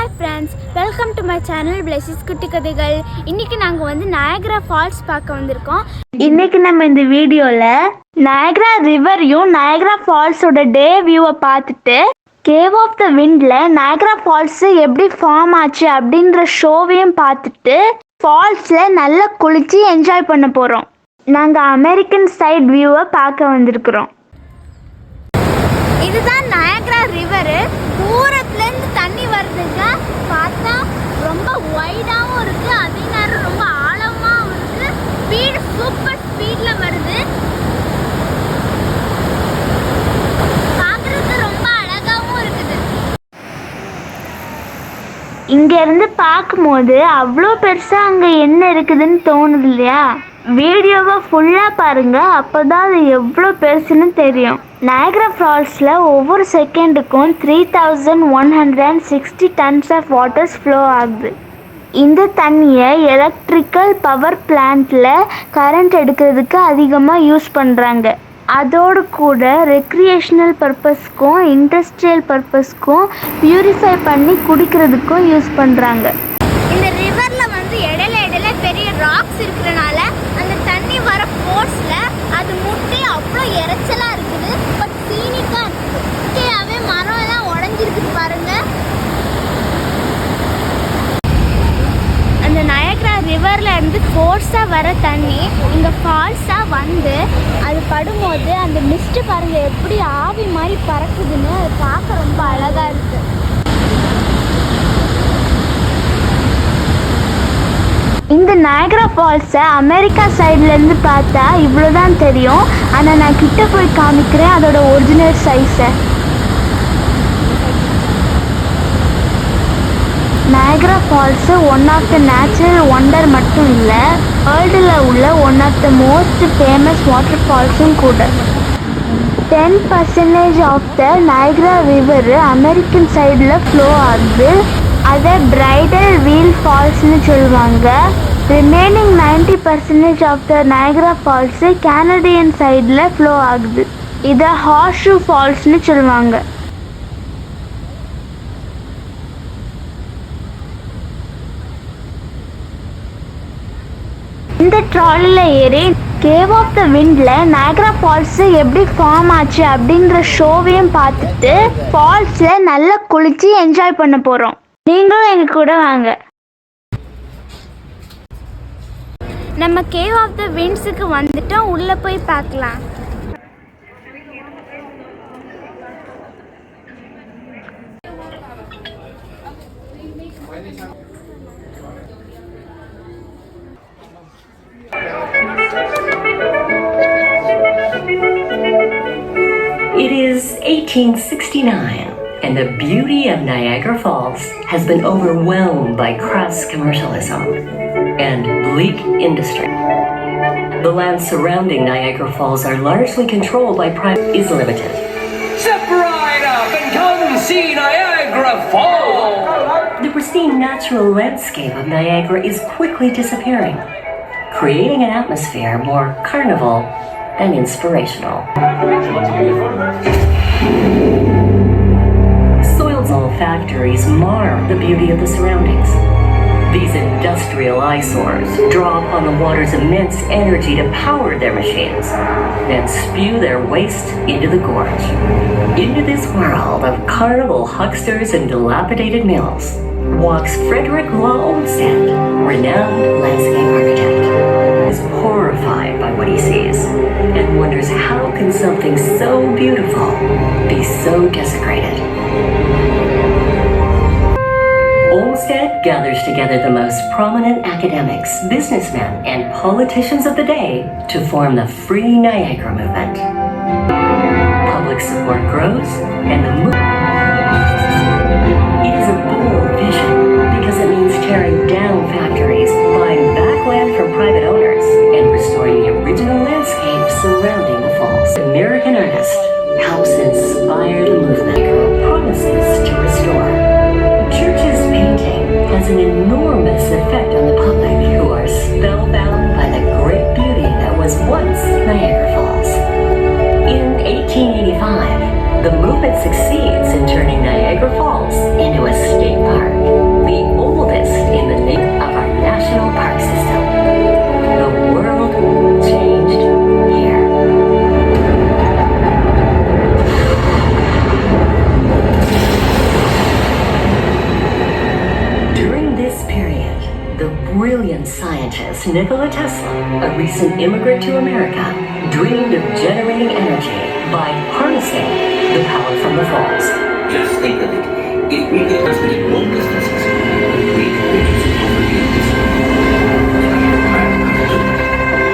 Hi friends welcome to my channel Blessy's குட்டி கதைகள் இன்னைக்கு நாங்கள் வந்து நயக்ரா ஃபால்ஸ் பார்க்க வந்திருக்கோம். இன்னைக்கு நம்ம இந்த வீடியோல நயக்ரா ரிவரையும் நயக்ரா ஃபால்ஸோட டே வியூவை பார்த்துட்டு கேவ் ஆஃப் த விண்ட்ல நயக்ரா ஃபால்ஸ் எப்படி ஃபார்ம் ஆச்சு அப்படின்ற ஷோவையும் பார்த்துட்டு ஃபால்ஸ்ல நல்லா குளிச்சு என்ஜாய் பண்ண போறோம். நாங்க அமெரிக்கன் சைட் வியூவை பார்க்க வந்திருக்கிறோம். இதுதான் நயக்ரா ரிவரு தூரத்துலேருந்து தண்ணி பார்த்தா ரொம்ப ஒய்டாகவும் இருக்குது அதே நேரம் ரொம்ப ஆழமாகவும் இருக்குது ஸ்பீடு சூப்பர் ஸ்பீடில் வருது. பார்க்குறதுக்கு ரொம்ப அழகாகவும் இருக்குது. இங்க இருந்து பார்க்கும்போது அவ்வளோ பெருசா அங்க என்ன இருக்குதுன்னு தோணுது இல்லையா? வீடியோவை ஃபுல்லாக பாருங்கள் அப்போ தான் அது எவ்வளோ பெருசுன்னு தெரியும். நயக்ரா ஃபால்ஸில் ஒவ்வொரு செகண்டுக்கும் three thousand one hundred and sixty tons of waters flow ஆகுது. இந்த தண்ணியை எலக்ட்ரிக்கல் பவர் பிளான்ட்டில் கரண்ட் எடுக்கிறதுக்கு அதிகமாக யூஸ் பண்ணுறாங்க அதோடு கூட ரெக்ரியேஷனல் பர்பஸ்க்கும் இண்டஸ்ட்ரியல் பர்பஸ்க்கும் பியூரிஃபை பண்ணி குடிக்கிறதுக்கும் யூஸ் பண்ணுறாங்க இந்த ரிவர்ல வந்து இடையில இடையில பெரிய ராக்ஸ் இருக்கிறனால அந்த தண்ணி வர ஃபோர்ஸ்ல அது முட்டி அவ்வளோ இறைச்சலா இருக்குது பட் சீனிக்கா இருக்குது மரம் எல்லாம் உடஞ்சிருக்குது பாருங்க. அந்த நயக்ரா ரிவர்ல இருந்து ஃபோர்ஸாக வர தண்ணி இங்கே ஃபால்ஸாக வந்து அது படும்போது அந்த மிஸ்ட் பாருங்க எப்படி ஆவி மாதிரி பறக்குதுன்னு அது பார்க்க ரொம்ப அழகா இருக்கு. இந்த நயக்ரா ஃபால்ஸை அமெரிக்கா சைட்லேருந்து பார்த்தா இவ்வளோதான் தெரியும். ஆனால் நான் கிட்ட போய் காமிக்கிறேன் அதோட ஒரிஜினல் சைஸை Niagara falls one of the natural wonder மட்டும் இல்லை வேர்ல்டில் உள்ள one of the most famous water ஃபால்ஸும் கூட. Ten percentage of the Niagara river American சைடில் ஃப்ளோ ஆகுது. அதை பிரைடல் வீல் ஃபால்ஸ்னு சொல்லுவாங்க. Remaining ninety percentage of the Niagara falls Canadian சைடில் ஃப்ளோ ஆகுது. இதை ஹார்ஷூ ஃபால்ஸ்னு சொல்லுவாங்க. இந்த ட்ராலியில் ஏறி கேவ் ஆஃப் த விண்டில் நயக்ரா ஃபால்ஸு எப்படி ஃபார்ம் ஆச்சு அப்படின்ற ஷோவையும் பார்த்துட்டு ஃபால்ஸில் நல்லா குளிச்சு என்ஜாய் பண்ண போகிறோம் நீங்களும் எங்க கூட வாங்க. நம்ம கேவ் ஆஃப் த விண்ட்ஸுக்கு வந்துட்டோம். உள்ளே போய் பார்க்கலாம். It is 1869, and the beauty of Niagara Falls has been overwhelmed by crass commercialism and bleak industry. The lands surrounding Niagara Falls are largely controlled by private is limited. Step right up and come see Niagara Falls! The pristine natural landscape of Niagara is quickly disappearing, creating an atmosphere more carnival than inspirational. Factories mar the beauty of the surroundings. These industrial eyesores draw upon the water's immense energy to power their machines, then spew their waste into the gorge. Into this world of carnival hucksters and dilapidated mills walks Frederick Law Olmsted, renowned landscape architect. Is horrified by what he sees and wonders how can something so beautiful be so desecrated. Olmsted gathers together the most prominent academics, businessmen, and politicians of the day to form the Free Niagara movement. Public support grows, and the movement. It is a bold vision because it means tearing down factories, buying back land from private owners, and restoring the original landscape surrounding the falls. American artist helps inspire the movement. Promises to restore. An enormous effect on the public who are spellbound by the great beauty that was once Niagara Falls. In 1885, the movement succeeds in turning Niagara Falls into a state park. Scientist Nikola Tesla, a recent immigrant to America, dreamed of generating energy by harnessing the power from the falls. Just think of it. If we could transmit long distances, we could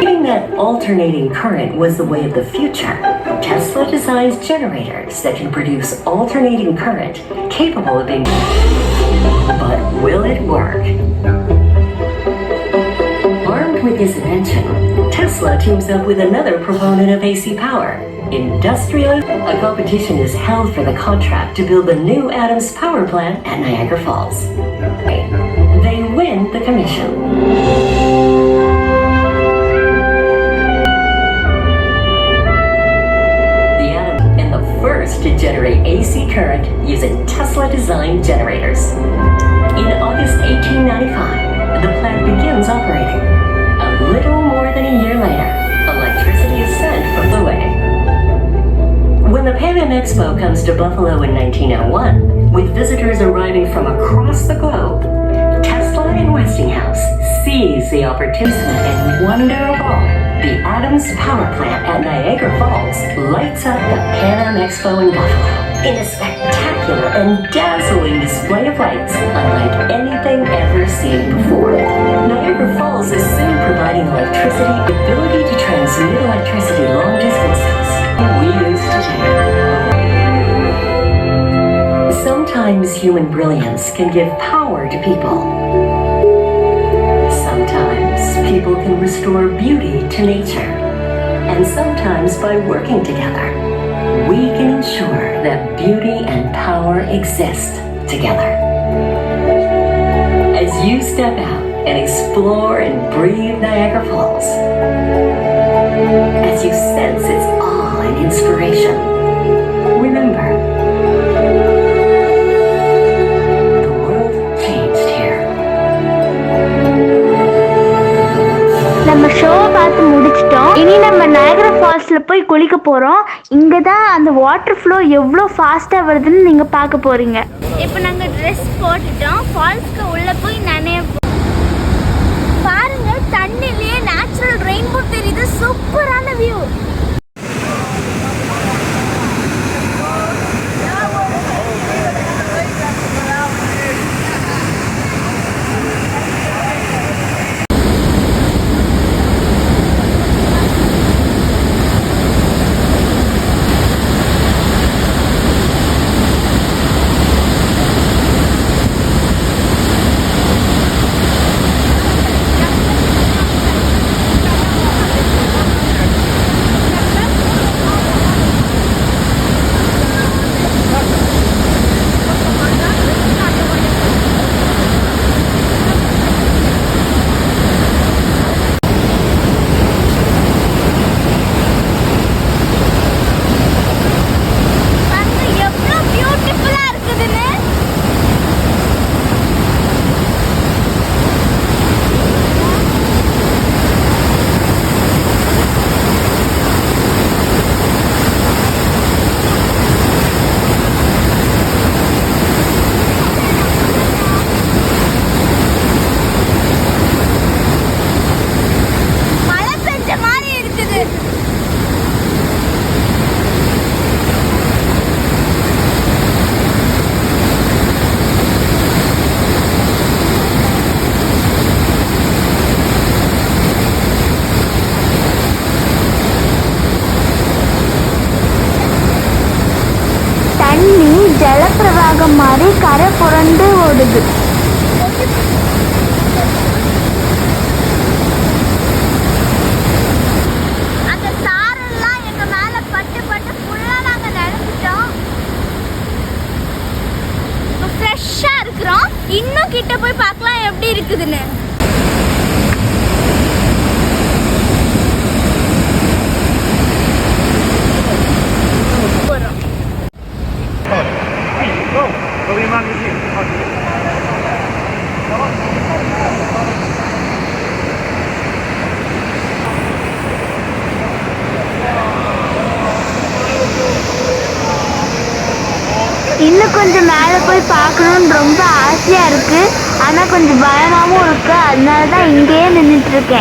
Thinking that alternating current was the way of the future, Tesla designs generators that can produce alternating current capable of being. But will it work? With this invention, Tesla teams up with another proponent of AC power. Industrial, a competition is held for the contract to build the new Adams power plant at Niagara Falls. They win the commission. The atom and the first to generate AC current using Tesla designed generators. In August 1895, the plant begins operating. Little more than a year later, electricity is sent from the way. When the Pan Am Expo comes to Buffalo in 1901, with visitors arriving from across the globe, Tesla and Westinghouse seize the opportunity and wonder of all. The Adams Power Plant at Niagara Falls lights up the Pan Am Expo in Buffalo in a spectacular and dazzling display of lights unlike anything ever seen before. Niagara Falls is soon providing electricity, ability to transmit electricity long distances we used to take. Sometimes human brilliance can give power to people. Sometimes people can restore beauty to nature. And sometimes by working together, we can ensure that beauty and power exist together. As you step out and explore and breathe Niagara Falls, as you sense its awe and inspiration, remember the world changed here. நம்ம ஷோவை பார்த்து முடிச்சிட்டோம். இனி நம்ம நயகரா ஃபால்ஸில் போய் குளிக்க போகிறோம் இங்கே தான் அந்த வாட்டர் ஃப்ளோ எவ்வளோ ஃபாஸ்ட்டாக வருதுன்னு நீங்கள் பார்க்க போகிறீங்க இப்போ நாங்கள் ட்ரெஸ் போட்டுட்டோம். ஃபால்ஸ்க்கு உள்ளே போய் நனைய தண்ணிலேயே நேச்சுரல் ரெயின்போ தெரியுது. சூப்பரான வியூ பாருங்க எவ்வளோ பியூட்டிஃபுல்லாக இருக்குதுன்னு மழை பெஞ்ச மாதிரி இருக்குது தண்ணி ஜலப்பிரவாகம் மாதிரி கரை புரண்டு ஓடுது. அந்த எங்க மேல பட்டு பட்டு ஃபுல்லா இருக்கிறோம். இன்னும் கிட்ட போய் பார்க்கலாம் எப்படி இருக்குதுன்னு போறோம் இன்னும் கொஞ்சம் மேலே போய் பார்க்கணுன்னு ரொம்ப ஆசை ஆசையாக இருக்குது ஆனால் கொஞ்சம் பயமாகவும் இருக்குது அதனால தான் இங்கேயே நின்றுட்டு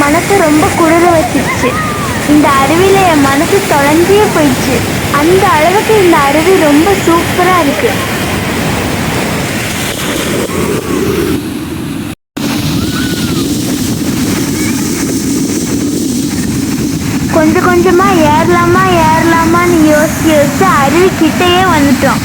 என் மனசை ரொம்ப குளிர வச்சிருச்சு. இந்த அருவியில் என் மனசு தொலைஞ்சே போயிடுச்சு. அந்த அளவுக்கு இந்த அருவி ரொம்ப சூப்பராக இருக்கு. கொஞ்சம் கொஞ்சமாக ஏறலாமா ஏறலாமான்னு யோசிச்சு யோசிச்சு அருவி கிட்டேயே வந்துட்டோம்.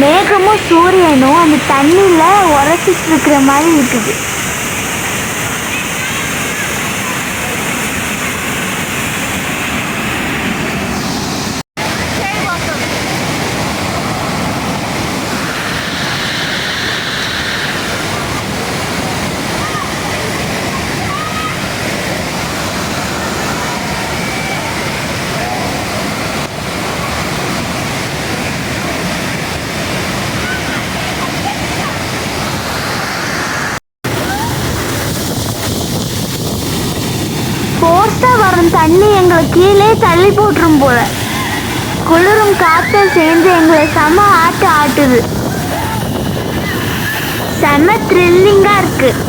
மேகமும் சூரியனும் அந்த தண்ணியில் உரைச்சிட்டு இருக்கிற மாதிரி இருக்குது ஃபோர்ஸாக வரும் தண்ணி எங்களை கீழே தள்ளி போட்டுரும் போல. குளிரும் காற்றும் சேர்ந்து எங்களை செம ஆட்டு ஆட்டுது. செம த்ரில்லிங்காக இருக்குது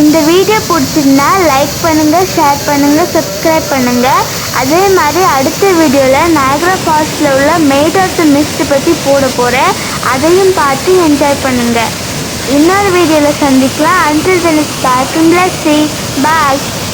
இந்த வீடியோ பிடிச்சிருந்தா லைக் பண்ணுங்கள் ஷேர் பண்ணுங்கள் சப்ஸ்கிரைப் பண்ணுங்கள் அதே மாதிரி அடுத்த வீடியோவில் நாயகரா ஃபால்ஸில் உள்ள மேடோத்து மிஸ்ட் பற்றி போட போகிறேன் அதையும் பார்த்து என்ஜாய் பண்ணுங்கள் இன்னொரு வீடியோவில் சந்திக்கலாம். Until then back see bye